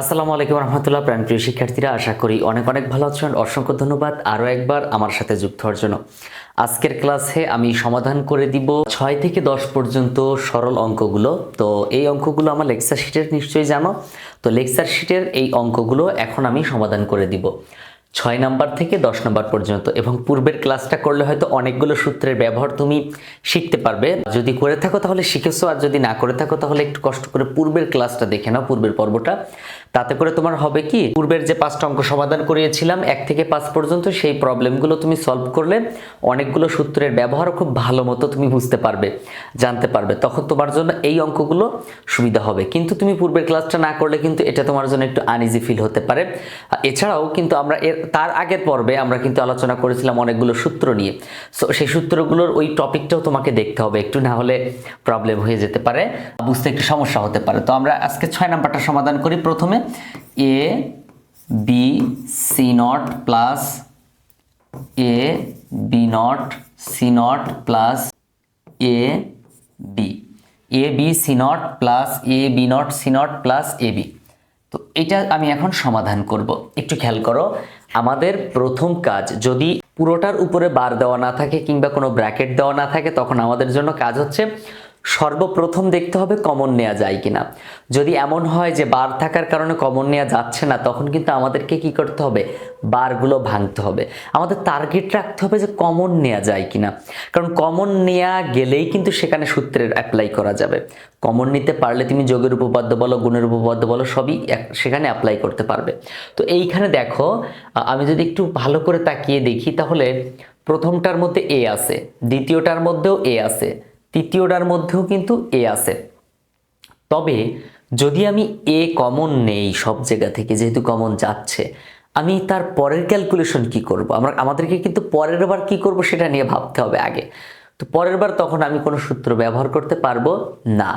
আসসালামু আলাইকুম রহমতুল্লাহ, প্রাণপ্রিয় শিক্ষার্থীরা, আশা করি অনেক অনেক ভালো আছেন। অসংখ্য ধন্যবাদ আরও একবার আমার সাথে যুক্ত হওয়ার জন্য। আজকের ক্লাসে আমি সমাধান করে দিব ছয় থেকে দশ পর্যন্ত সরল অঙ্কগুলো। তো এই অঙ্কগুলো আমার লেকচার শিটের নিশ্চয়ই জানো। তো লেকচার শিটের এই অঙ্কগুলো এখন আমি সমাধান করে দিব। ছয় নাম্বার থেকে দশ নাম্বার পর্যন্ত, এবং পূর্বের ক্লাসটা করলে হয়তো অনেকগুলো সূত্রের ব্যবহার তুমি শিখতে পারবে। যদি করে থাকো তাহলে শিখেছো, আর যদি না করে থাকো তাহলে একটু কষ্ট করে পূর্বের ক্লাসটা দেখে নাও, পূর্বের পর্বটা। তাতে করে তোমার হবে কি, পূর্বের যে পাঁচটা অঙ্ক সমাধান করিয়েছিলাম, এক থেকে পাঁচ পর্যন্ত সেই প্রবলেমগুলো তুমি সলভ করলে অনেকগুলো সূত্রের ব্যবহার খুব ভালো মতো তুমি বুঝতে পারবে, জানতে পারবে। তখন তোমার জন্য এই অঙ্কগুলো সুবিধা হবে। কিন্তু তুমি পূর্বের ক্লাসটা না করলে কিন্তু এটা তোমার জন্য একটু আনইজি ফিল হতে পারে। এছাড়াও কিন্তু আমরা এর তার আগের পর্বে আমরা কিন্তু আলোচনা করেছিলাম অনেকগুলো সূত্র নিয়ে। সো সেই সূত্রগুলোর ওই টপিকটাও তোমাকে দেখতে হবে। একটু না হলে প্রবলেম হয়ে যেতে পারে বুঝতে একটু সমস্যা হতে পারে। তো আমরা আজকে ছয় নাম্বারটা সমাধান করি প্রথমে। A B C not plus A B not C not plus A B A B C not plus A B not C not plus A B তো এটা আমি এখন সমাধান করব। একটু খেয়াল করো। আমাদের প্রথম কাজ, যদি পুরোটার উপরে বার দেওয়া না থাকে কিংবা কোনো ব্র্যাকেট দেওয়া না থাকে, তখন আমাদের জন্য কাজ হচ্ছে সর্বপ্রথম দেখতে হবে কমন নেওয়া যায় কিনা। যদি এমন হয় যে বার থাকার কারণে কমন নেওয়া যাচ্ছে না, তখন কিন্তু আমাদেরকে কি করতে হবে? বারগুলো ভাঙতে হবে। আমাদের টার্গেট রাখতে হবে যে কমন নেওয়া যায় কিনা। কারণ কমন নেওয়া গেলেই কিন্তু সেখানে সূত্রের অ্যাপ্লাই করা যাবে। কমন নিতে পারলে তুমি যোগের উপপাদ্য বলো, গুণের উপপাদ্য বলো, সবই সেখানে অ্যাপ্লাই করতে পারবে। তো এইখানে দেখো আমি যদি একটু ভালো করে তাকিয়ে দেখি, তাহলে প্রথমটার মধ্যে এ আছে, দ্বিতীয়টার মধ্যেও এ আছে। তৃতীয়টার মধ্যেও কিন্তু এ আছে। তবে যদি আমি এ কমন নেই সব জায়গা থেকে, যেহেতু কমন যাচ্ছে, আমি তার পরের ক্যালকুলেশন কি করব? আমরা, আমাদেরকে কিন্তু পরের বার কি করব সেটা নিয়ে ভাবতে হবে আগে। তো পরের বার তখন আমি কোনো সূত্র ব্যবহার করতে পারব না।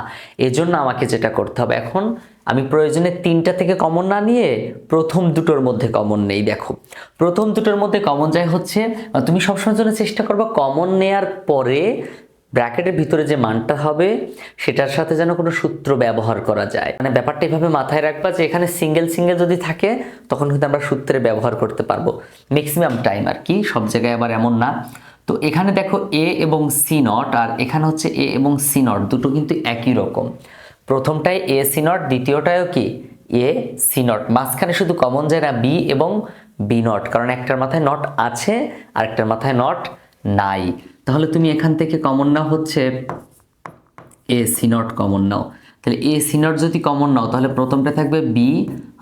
এজন্য আমাকে যেটা করতে হবে এখন, আমি প্রয়োজনে তিনটা থেকে কমন না নিয়ে প্রথম দুটোর মধ্যে কমন নেই, দেখো। প্রথম দুটোর মধ্যে কমন যায় হচ্ছে তুমি সবসময় জন্য চেষ্টা করবে কমন নেয়ার পরে ব্র্যাকেটের ভিতরে যে মানটা হবে, সেটার সাথে যেন কোনো সূত্র ব্যবহার করা যায়। মানে ব্যাপারটা এভাবে মাথায় রাখবা যে এখানে সিঙ্গেল সিঙ্গেল যদি থাকে, তখন কিন্তু আমরা সূত্রে ব্যবহার করতে পারব। ম্যাক্সিমাম টাইম আর কি, সব জায়গায় আবার এমন না। তো এখানে দেখো এ এবং সি নট আর এখানে হচ্ছে এ এবং সি নট দুটো কিন্তু একই রকম। প্রথমটায় এ সি নট দ্বিতীয়টায়ও কি? এ সি নট মাঝখানে শুধু কমন যায় না বি এবং বি নট কারণ একটার মাথায় নট আছে আর একটার মাথায় নট নাই। তাহলে তুমি এখান থেকে কমন নাও হচ্ছে এ সি নট কমন নাও। তাহলে এ সি নট যদি কমন নাও, তাহলে প্রথমটা থাকবে বি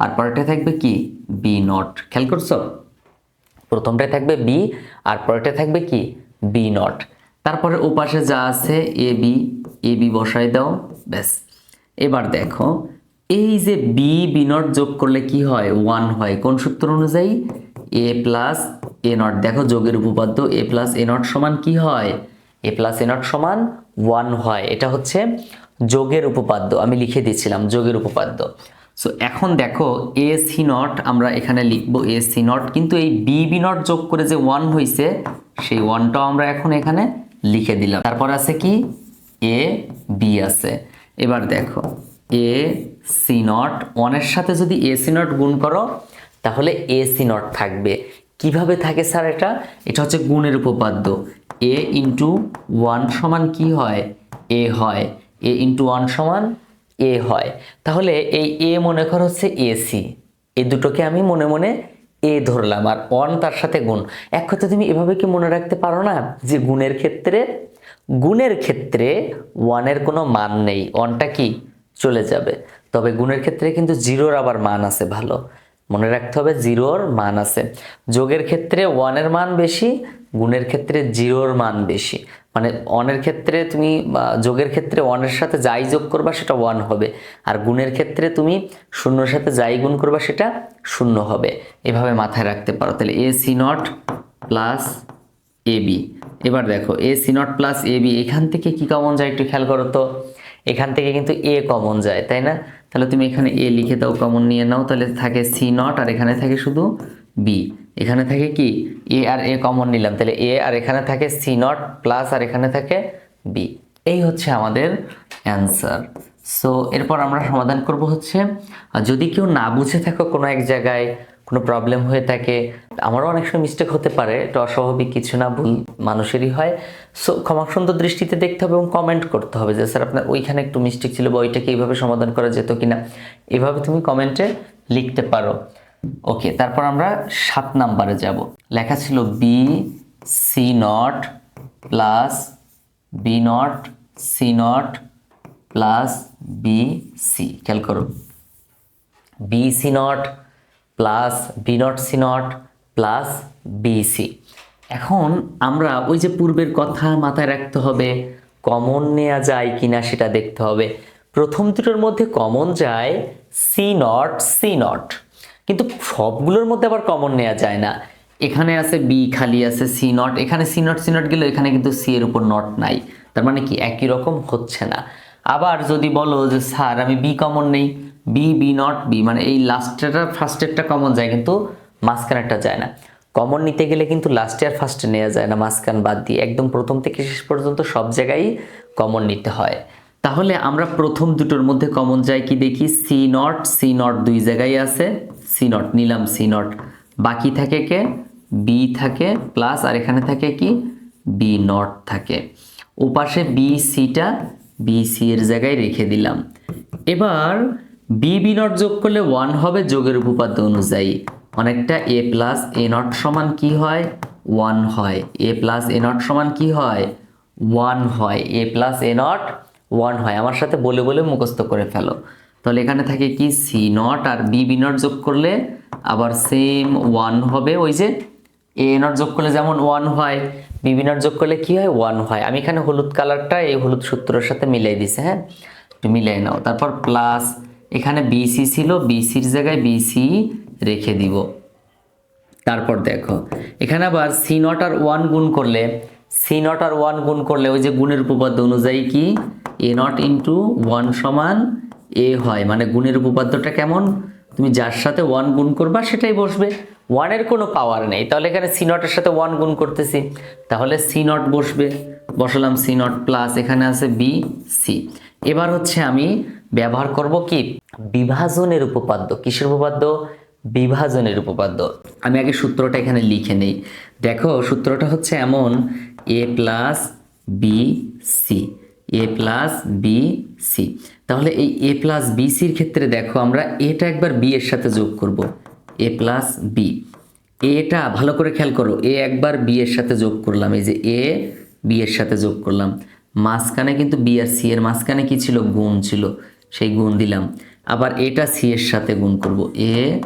আর পরেরটা থাকবে কি? বি নট খেয়াল করছ? প্রথমটায় থাকবে বি আর পরেরটা থাকবে কি? বি নট তারপরে ওপাশে যা আছে এ বি এ বি বসাই দাও। ব্যাস। এবার দেখো, এই যে বি বি নট যোগ করলে কি হয়? ওয়ান হয়। কোন সূত্র অনুযায়ী? এ প্লাস এ নট দেখো যোগের উপপাদ্য এ প্লাস এ নট সমান কি হয়? এ প্লাস এ নট সমান ওয়ান হয়। এটা হচ্ছে যোগের উপপাদ্য। আমি লিখে দিয়েছিলাম যোগের উপপাদ্য। সো এখন দেখো এ সি নট আমরা এখানে লিখব এ সি নট কিন্তু এই বি বি নট যোগ করে যে ওয়ান হয়েছে সেই ওয়ানটাও আমরা এখন এখানে লিখে দিলাম। তারপর আছে কি? এ বি আছে। এবার দেখো এ সি নট ওয়ানের সাথে যদি এ সি নট গুণ করো তাহলে এ সি নট থাকবে। কীভাবে থাকে স্যার এটা? এটা হচ্ছে গুণের উপপাদ্য। এ ইন্টু ওয়ান সমান কি হয়? এ হয়। এ ইন্টু ওয়ান সমান এ হয়। তাহলে এই এ মনে কর হচ্ছে এসি এই দুটোকে আমি মনে মনে এ ধরলাম। আর অন তার সাথে গুণ। এক কথা তুমি এভাবে কি মনে রাখতে পারো না? যে গুণের ক্ষেত্রে গুণের ক্ষেত্রে ওয়ানের কোনো মান নেই। অনটা কি? চলে যাবে। তবে গুণের ক্ষেত্রে কিন্তু জিরোর আবার মান আছে ভালো। মনে রাখতে হবে জিরোর মান আছে। যোগের ক্ষেত্রে ওয়ানের মান বেশি, গুণের ক্ষেত্রে জিরোর মান বেশি। মানে অনের ক্ষেত্রে তুমি যোগের ক্ষেত্রে ওয়ানের সাথে যাই যোগ করবা সেটা ওয়ান হবে। আর গুণের ক্ষেত্রে তুমি শূন্যর সাথে যাই গুণ করবা সেটা শূন্য হবে। এভাবে মাথায় রাখতে পারো। তাহলে A C not plus A B এবার দেখো A C not plus A B এখান থেকে কি কমন যায় একটু খেয়াল করো তো। এখান থেকে কিন্তু এ কমন যায়, তাই না? তাহলে তুমি এখানে এ লিখে দাও কমন নিয়ে নাও, তাহলে থাকে সি নট আর এখানে থাকে শুধু বি এখানে থাকে কি? এ আর এ কমন নিলাম, তাহলে এ আর এখানে থাকে সি নট প্লাস আর এখানে থাকে বি এই হচ্ছে আমাদের অ্যান্সার সো এরপর আমরা সমাধান করব হচ্ছে, যদি কেউ না বুঝে থাকো কোনো এক জায়গায় কোনো প্রবলেম হয়ে থাকে, আমারও অনেক সময় মিস্টেক হতে পারে, এটা অস্বাভাবিক কিছু না, ভুল মানুষেরই হয়। সো ক্ষমা সুন্দর দৃষ্টিতে দেখতে হবে এবং কমেন্ট করতে হবে যে, স্যার, আপনার ওইখানে একটু মিস্টেক ছিল বা ওইটাকে এইভাবে সমাধান করা যেত কিনা? এভাবে তুমি কমেন্টে লিখতে পারো। ওকে তারপর আমরা সাত নাম্বারে যাব। লেখা ছিল B C not plus B not C not plus B C খেয়াল করো। B C not plus B not C not plus B C এখন আমরা ওই যে পূর্বের কথা মাথায় রাখতে হবে কমন নেওয়া যায় কিনা সেটা দেখতে হবে। প্রথম দুটোর মধ্যে কমন যায় সি নট সি নট কিন্তু সবগুলোর মধ্যে আবার কমন নেওয়া যায় না। এখানে আছে বি খালি আছে সি নট এখানে সি নট সি নট গেল এখানে কিন্তু সি এর উপর নট নাই। তার মানে কি, একই রকম হচ্ছে না। আবার যদি বলো যে, স্যার, আমি বি কমন নেই। বি বি নট বি মানে এই লাস্টেরটা ফার্স্টেরটা কমন যায় কিন্তু মাঝখানেরটা যায় না। কমন নিতে গেলে কিন্তু লাস্টে আর ফার্স্টে নেওয়া যায় না, মাঝখান বাদ দিয়ে। একদম প্রথম থেকে শেষ পর্যন্ত সব জায়গায় কমন নিতে হয়। তাহলে আমরা প্রথম দুটোর মধ্যে কমন যায় কি দেখি? সি নট সি নট দুই জায়গায় আছে। সি নট নিলাম সি নট বাকি থাকে কে? বি থাকে প্লাস আর এখানে থাকে কি? বি নট থাকে। ওপাশে বি সিটা বি সি এর জায়গায় রেখে দিলাম। এবার বি বি নট যোগ করলে ওয়ান হবে যোগের উপপাদ্য অনুযায়ী। অনেকটা এ প্লাস এ নট সমান কি হয়? ওয়ান হয়। এ প্লাস এ নট সমান কি হয়? ওয়ান হয়। A plus A not one হয়। আমার সাথে বলে বলে মুখস্থ করে ফেলো। তাহলে এখানে থাকে কি? সি নট আর বি বি নট যোগ করলে আবার সেম ওয়ান হবে। ওই যে এ নট যোগ করলে যেমন ওয়ান হয় বিবি নট যোগ করলে কি হয়? ওয়ান হয়। আমি এখানে হলুদ কালারটা এই হলুদ সূত্রের সাথে মিলাই দিছে হ্যাঁ? একটু মিলাই নাও। তারপর প্লাস এখানে বিসি ছিল বিসির জায়গায় বিসি রেখে দিব। তারপর দেখো, এখানে আবার সি নট আর ওয়ান গুণ করলে সি নট আর ওয়ান গুণ করলে ওই যে গুণের উপপাদ্য অনুযায়ী কি? এ নট ইন্টু ওয়ান সমান এ হয়। মানে গুণের উপপাদ্যটা কেমন? তুমি যার সাথে ওয়ান গুণ করবা সেটাই বসবে। ওয়ানের কোনো পাওয়ার নেই। তাহলে এখানে সি নটের সাথে ওয়ান গুণ করতেছি। তাহলে সি নট বসবে। বসালাম সি নট প্লাস এখানে আছে বি সি এবার হচ্ছে আমি ব্যবহার করব কি? বিভাজনের উপপাদ্য। কিসের উপপাদ্য? বিভাজনের উপপাদ্য। আমি আগে সূত্রটা এখানে লিখে নেই। দেখো, সূত্রটা হচ্ছে এমন A plus B C A plus B C তাহলে এই এ প্লাস বি সির ক্ষেত্রে দেখো, আমরা এটা একবার বি এর সাথে যোগ করব। এ প্লাস বি এটা ভালো করে খেয়াল করো এ একবার বি এর সাথে যোগ করলাম, এই যে এ বি এর সাথে যোগ করলাম। মাঝখানে কিন্তু বি আর সি এর মাঝখানে কি ছিল? গুণ ছিল। সেই গুণ দিলাম। আবার এটা সি এর সাথে গুণ করব। A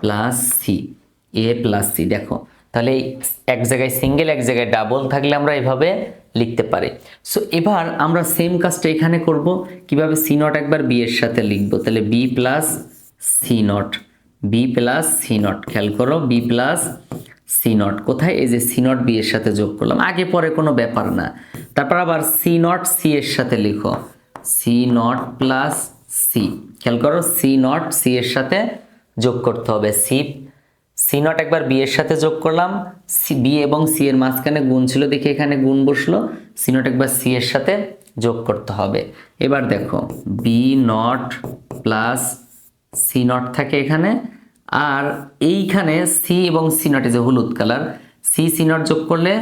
plus C A plus C দেখো। তাহলে এক জায়গায় সিঙ্গেল এক জায়গায় ডাবল থাকলে আমরা এভাবে লিখতে পারি। সো এবার আমরা সেম কাজটা এখানে করব। কীভাবে সি নট একবার বি এর সাথে লিখব? তাহলে B plus C not B plus C not খেয়াল করো বি প্লাস সি নট কোথায়? এই যে সি নট বি এর সাথে যোগ করলাম। আগে পরে কোনো ব্যাপার না। তারপর আবার সি নট সি এর সাথে লিখো। সি নট প্লাস সি খেয়াল করো সি নট সি এর সাথে যোগ করতে হবে। সি সি নট একবার বি এর সাথে যোগ করলাম। সি বি এবং সি এর মাঝখানে গুণ ছিল দেখে এখানে গুণ বসল। সি নট একবার সি এর সাথে যোগ করতে হবে। এবার দেখো B not plus C not থাকে এখানে। আর এইখানে সি এবং সি নট যে হলুদ কালার সি সি নট যোগ করলে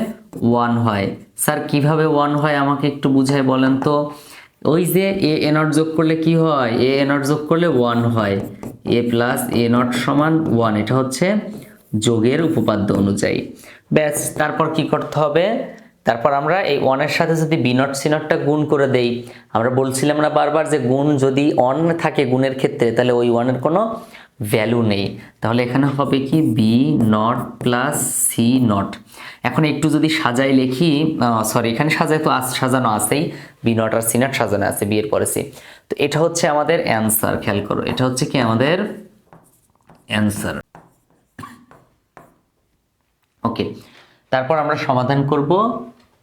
ওয়ান হয়। স্যার কীভাবে ওয়ান হয় আমাকে একটু বুঝায় বলেন তো? ওই যে এ এ নট যোগ করলে কি হয়? এ এ নট যোগ করলে ওয়ান হয়। এ প্লাস এ নট সমান ওয়ান এটা হচ্ছে যোগের উপপাদ্য অনুযায়ী। ব্যাস, তারপর কি করতে হবে? তারপর আমরা এই ওয়ানের সাথে যদি বি নট সি নটটা গুণ করে দেই, আমরা বলছিলাম না বারবার যে গুণ যদি অন থাকে গুণের ক্ষেত্রে, তাহলে ওই ওয়ানের কোনো ভ্যালু নেই। তাহলে এখানে হবে কি? B not plus C not এখন একটু যদি সাজাই লিখি সরি এখানে সাজাই তো আস- সাজানো আছেই। বি নট আর সি নট সাজানো আছে বিয়ের পরে সি তো এটা হচ্ছে আমাদের অ্যান্সার খেয়াল করো। এটা হচ্ছে কি আমাদের অ্যান্সার ওকে তারপর আমরা সমাধান করব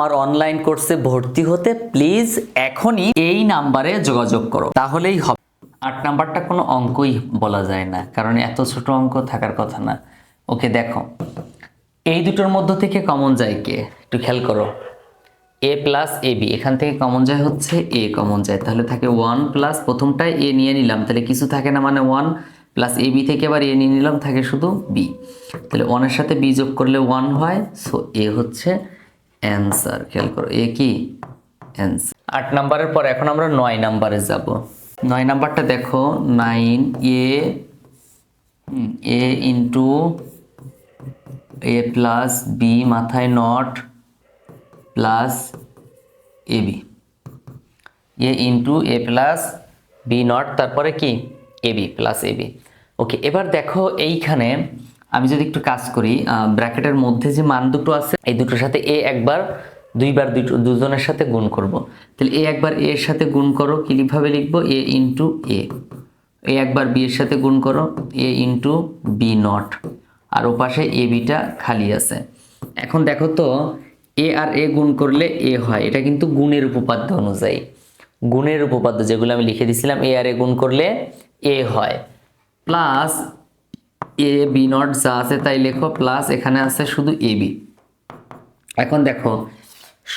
আমার অনলাইন কোর্সে ভর্তি হতে প্লিজ এখনই এই নাম্বারে যোগাযোগ করো। তাহলেই হবে। আট নাম্বারটা কোনো অঙ্কই বলা যায় না, কারণ এত ছোট অঙ্ক থাকার কথা না। ওকে, দেখো। এই দুটোর মধ্য থেকে কমন যায় কে? একটু খেয়াল করো। এ প্লাস এ বি এখান থেকে কমন যায় হচ্ছে এ কমন যায়। তাহলে থাকে ওয়ান প্লাস প্রথমটায় এ নিয়ে নিলাম। তাহলে কিছু থাকে না মানে ওয়ান প্লাস এ বি থেকে আবার এ নিয়ে নিলাম, থাকে শুধু বি তাহলে ওয়ানের সাথে বি যোগ করলে ওয়ান হয় সো এ হচ্ছে অ্যান্সার খেয়াল করো, এ কি? অ্যান্সার আট নাম্বারের পর এখন আমরা নয় নাম্বারে যাব। নয় নাম্বারটা দেখো nine A A into A plus B মাথায় not plus A B A into A plus B not তারপরে কি? A B plus A B okay এবার দেখো এইখানে আমি যদি একটু কাজ করি ব্র্যাকেটের মধ্যে যে মান দুটো আছে, এই দুটোর সাথে এ একবার, দুইবার দুটো, দুজনের সাথে গুণ করব। তাহলে এ একবার এর সাথে গুণ করো কীভাবে লিখব এ ইন্টু এ। এ একবার বি এর সাথে গুণ করো, এ ইন্টু বি নট। আর ওপাশে এ বিটা খালি আছে। এখন দেখো তো, এ আর এ গুণ করলে এ হয়। এটা কিন্তু গুণের উপপাদ্য অনুযায়ী। গুণের উপপাদ্য যেগুলো আমি লিখে দিছিলাম, এ আর এ গুণ করলে এ হয়। প্লাস এ বি নট যা আছে তাই লেখো প্লাস এখানে আছে শুধু এ বি এখন দেখো,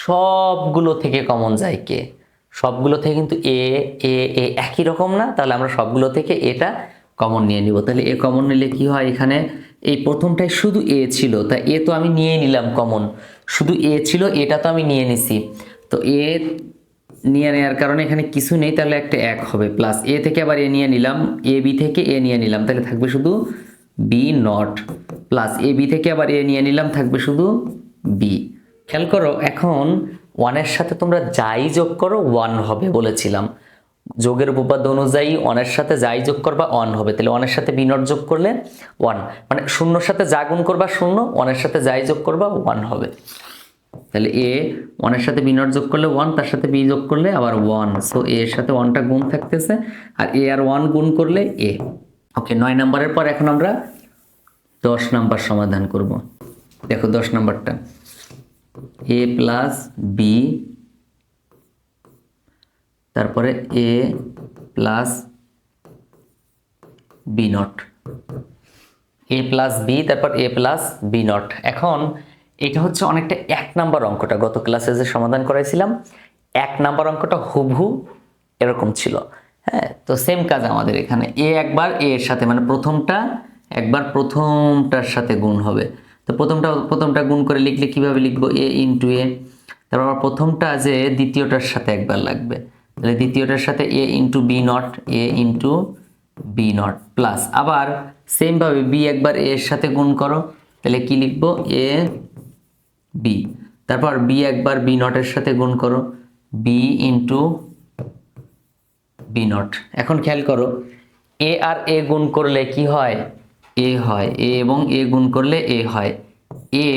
সবগুলো থেকে কমন যায় কে? সবগুলো থেকে কিন্তু এ এ এ একই রকম না? তাহলে আমরা সবগুলো থেকে এটা কমন নিয়ে নিব। তাহলে এ কমন নিলে কি হয় এখানে? এই প্রথমটায় শুধু এ ছিল, তা এ তো আমি নিয়ে নিলাম কমন শুধু এ ছিল এটা তো আমি নিয়ে নিছি। তো এ নিয়ে নেওয়ার কারণে এখানে কিছু নেই, তাহলে একটা এক হবে। প্লাস এ থেকে আবার এ নিয়ে নিলাম এ বি থেকে এ নিয়ে নিলাম, তাহলে থাকবে শুধু B not plus A B থেকে আবার এ নিয়ে নিলাম, থাকবে শুধু বি খেয়াল করো, এখন ওয়ানের সাথে তোমরা যাই যোগ করো ওয়ান হবে বলেছিলাম। যোগের উপপাদ্য অনুযায়ী ওয়ানের সাথে যাই যোগ করবা ওয়ান হবে। তাহলে ওয়ানের সাথে বি নট যোগ করলে ওয়ান মানে শূন্যর সাথে যা গুণ করবা, শূন্য ওয়ানের সাথে যাই যোগ করবা ওয়ান হবে। তাহলে এ ওয়ানের সাথে বি নট যোগ করলে ওয়ান তার সাথে বি যোগ করলে আবার ওয়ান সো এর সাথে ওয়ানটা গুণ থাকতেছে, আর এ আর ওয়ান গুণ করলে এ ওকে নয় নাম্বারের পর এখন আমরা দশ নাম্বার সমাধান করব। দেখো দশ নাম্বারটা। এ প্লাস বি তারপরে A plus B not A plus B তারপর এ প্লাস বি নট এখন এটা হচ্ছে অনেকটা এক নাম্বার অঙ্কটা। গত ক্লাসে যে সমাধান করাইছিলাম, এক নাম্বার অঙ্কটা হুবহু এরকম ছিল। হ্যাঁ তো সেম কাজ আমাদের এখানে। এ একবার, এ এর সাথে মানে প্রথমটা, একবার প্রথমটার সাথে গুণ হবে। তো প্রথমটা প্রথমটা গুণ করে লিখলে কীভাবে লিখব? A into A. তারপর প্রথমটা যে দ্বিতীয়টার সাথে একবার লাগবে। তাহলে দ্বিতীয়টার সাথে A into B not A into B not plus আবার সেমভাবে বি একবার এর সাথে গুণ করো। তাহলে কি লিখব? এ বি তারপর বি একবার বি নটের সাথে গুণ করো। B into B not. এখন খেয়াল করো, এ আর এ গুণ করলে কি হয়? এ হয়। এ এবং এ গুণ করলে এ হয়। A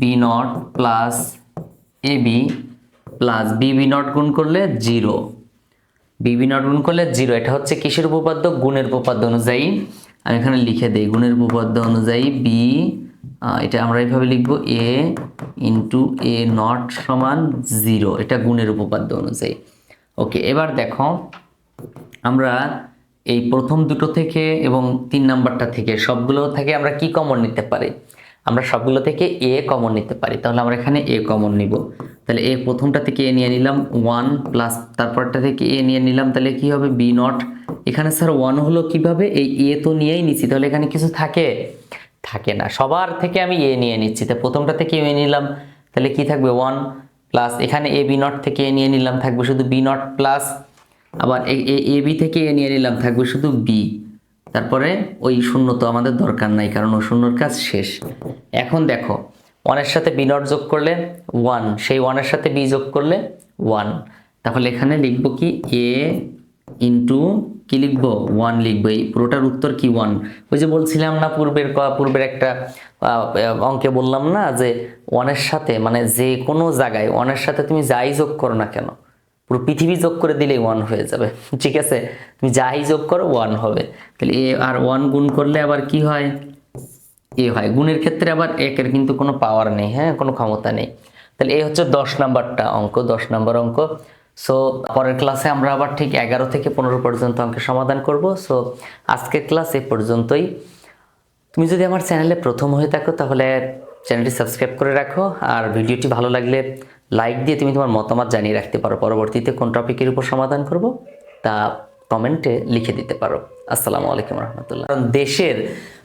B not plus A B plus B B not গুণ করলে জিরো। বিবি নট গুণ করলে জিরো। এটা হচ্ছে কিসের উপপাদ্য? গুণের উপপাদ্য অনুযায়ী। আমি এখানে লিখে দিই, গুণের উপপাদ্য অনুযায়ী বি এটা আমরা এইভাবে লিখব, এ ইন্টু এ নট সমান জিরো। এটা গুণের উপপাদ্য অনুযায়ী। ওকে, এবার দেখো আমরা এই প্রথম দুটো থেকে এবং তিন নাম্বারটা থেকে সবগুলো থেকে আমরা কি কমন নিতে পারি? আমরা সবগুলো থেকে এ কমন নিতে পারি। তাহলে আমরা এখানে এ কমন নিব। তাহলে এ প্রথমটা থেকে এ নিয়ে নিলাম ওয়ান প্লাস তারপরটা থেকে এ নিয়ে নিলাম। তাহলে কি হবে? বি নট এখানে স্যার ওয়ান হলো কীভাবে? এই এ তো নিয়েই নিচ্ছি তাহলে এখানে কিছু থাকে? থাকে না। সবার থেকে আমি এ নিয়ে নিচ্ছি। তো প্রথমটা থেকে এ নিলাম। তাহলে কি থাকবে? ওয়ান প্লাস এখানে এ বি নট থেকে এ নিয়ে নিলাম। থাকবে শুধু বি নট প্লাস আবার এ বি থেকে এ নিয়ে নিলাম, থাকবে শুধু বি। তারপরে ওই শূন্য তো আমাদের দরকার নাই, কারণ ও শূন্যর কাজ শেষ। এখন দেখো, ওয়ানের সাথে বি নট যোগ করলে ওয়ান, সেই ওয়ানের সাথে বি যোগ করলে ওয়ান। তাহলে এখানে লিখব কি? এ ইন্টু কি লিখব? ওয়ান লিখব। এই পুরোটার উত্তর কি ওয়ান? ওই যে বলছিলাম না পূর্বের পূর্বের একটা অঙ্কে বললাম না যে ওয়ানের সাথে মানে যে কোনো জায়গায়, ওয়ানের সাথে তুমি যাই যোগ করো না কেন পুরো পৃথিবী যোগ করে দিলেই ওয়ান হয়ে যাবে। ঠিক আছে? তুমি যাই যোগ করো ওয়ান হবে। তাহলে এ আর ওয়ান গুণ করলে আবার কি হয়? এ হয়। গুণের ক্ষেত্রে আবার একের কিন্তু কোনো পাওয়ার নেই হ্যাঁ? কোনো ক্ষমতা নেই। তাহলে এই হচ্ছে দশ নাম্বারটা অঙ্ক, দশ নাম্বার অঙ্ক। সো পরের ক্লাসে আমরা আবার ঠিক এগারো থেকে পনেরো পর্যন্ত অঙ্কের সমাধান করব। সো আজকের ক্লাস এ পর্যন্তই। তুমি যদি আমার চ্যানেলে প্রথম হয়ে থাকো, তাহলে চ্যানেলটি সাবস্ক্রাইব করে রাখো। আর ভিডিওটি ভালো লাগলে লাইক দিয়ে তুমি তোমার মতামত জানিয়ে রাখতে পারো। পরবর্তীতে কোন টপিকের উপর সমাধান করব, তা কমেন্টে লিখে দিতে পারো। আসসালামু আলাইকুম রহমতুল্লাহ। কারণ দেশের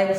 হ্যাঁ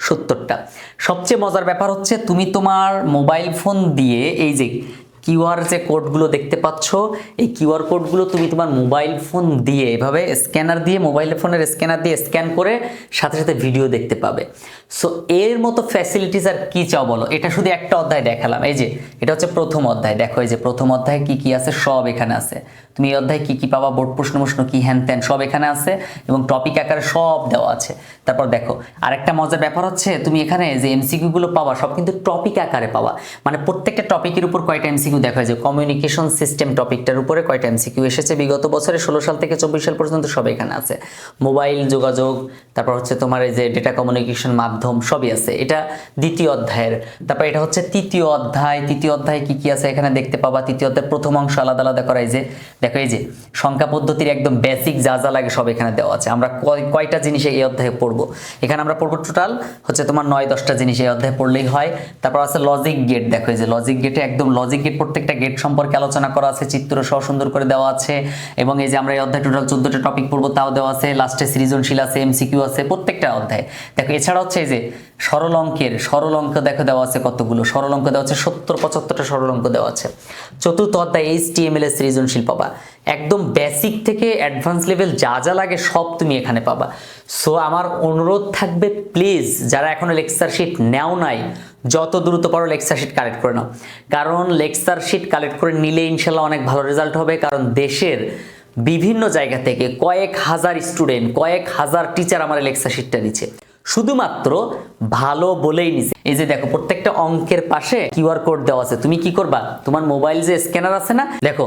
সত্তরটা। সবচেয়ে মজার ব্যাপার হচ্ছে তুমি তোমার মোবাইল ফোন দিয়ে এই যে কিউআর যে কোডগুলো দেখতে পাচ্ছ, এই কিউআর কোডগুলো তুমি তোমার মোবাইল ফোন দিয়ে এভাবে স্ক্যানার দিয়ে, মোবাইল ফোনের স্ক্যানার দিয়ে স্ক্যান করে সাথে সাথে ভিডিও দেখতে পাবে। সো এর মতো ফ্যাসিলিটিস আর কী চাও বলো? এটা শুধু একটা অধ্যায় দেখালাম। এই যে, এটা হচ্ছে প্রথম অধ্যায়। দেখো এই যে প্রথম অধ্যায়ে কি কি আছে? সব এখানে আছে। তুমি এই অধ্যায়ে কি কি পাবা, বোর্ড প্রশ্ন প্রশ্ন কি, হ্যান ত্যান সব এখানে আছে এবং টপিক আকারে সব দেওয়া আছে। তারপর দেখো, আরেকটা মজার ব্যাপার হচ্ছে তুমি এখানে যে এমসিকিউ গুলো পাবা, সব কিন্তু টপিক আকারে পাবা। মানে প্রত্যেকটা টপিকের উপর কয়টা এমসিকিউ দেখা যায়? কমিউনিকেশন সিস্টেম টপিকটার উপরে কয়টা এমসিকিউ এসেছে? বিগত বছরে ষোলো সাল থেকে চব্বিশ সাল পর্যন্ত সব এখানে আছে। মোবাইল যোগাযোগ, তারপর হচ্ছে তোমার এই যে ডেটা কমিউনিকেশন মাধ্যম, সবই আছে। এটা দ্বিতীয় অধ্যায়ের। তারপর এটা হচ্ছে তৃতীয় অধ্যায়। তৃতীয় অধ্যায় কি কি আছে এখানে দেখতে পাবা? তৃতীয় অধ্যায় প্রথম অংশ আলাদা আলাদা করা এই যে দেখো এই যে, সংখ্যা পদ্ধতির একদম বেসিক যা যা লাগে সব এখানে দেওয়া আছে। আমরা কয়- কয়টা জিনিস এই অধ্যায়ে পড়ব? এখানে আমরা পড়ব টোটাল হচ্ছে তোমার নয়, দশটা জিনিস এই অধ্যায়ে পড়লেই হয়। তারপর আছে লজিক গেট দেখো এই যে লজিক গেটে একদম লজিক গেট প্রত্যেকটা গেট সম্পর্কে আলোচনা করা আছে, চিত্র সহ সুন্দর করে দেওয়া আছে। এবং এই যে আমরা এই অধ্যায় টোটাল চোদ্দটা টপিক পড়ব, তাও দেওয়া আছে। লাস্টে সৃজনশীল আছে এমসিকিউ আছে, প্রত্যেকটা অধ্যায়। দেখো এছাড়া হচ্ছে এই যে সরল অঙ্কের, সরল অঙ্ক দেখো দেওয়া আছে কতগুলো? সরল অঙ্ক দেওয়া আছে সত্তর, পঁচাত্তরটা সরল অঙ্ক দেওয়া আছে। চতুর্থ অধ্যায় এইচ টি এম এল এর সৃজনশীল পাবা। একদম বেসিক থেকে অ্যাডভান্স লেভেল যা যা লাগে সব তুমি এখানে পাবা। সো আমার অনুরোধ থাকবে প্লিজ যারা এখনও লেকচার শিট নেও নাই, যত দ্রুত পারো লেকচার শিট কালেক্ট করে নাও। কারণ লেকচার শিট কালেক্ট করে নিলে ইনশাল্লাহ অনেক ভালো রেজাল্ট হবে, কারণ দেশের বিভিন্ন জায়গা থেকে কয়েক হাজার স্টুডেন্ট কয়েক হাজার টিচার আমার লেকচার শিটটা নিচ্ছে। শুধুমাত্র ভালো বলেই নিছে। এই যে দেখো, প্রত্যেকটা অঙ্কের পাশে কিউআর কোড দেওয়া আছে। তুমি কি করবা? তোমার মোবাইল যে স্ক্যানার আছে না? দেখো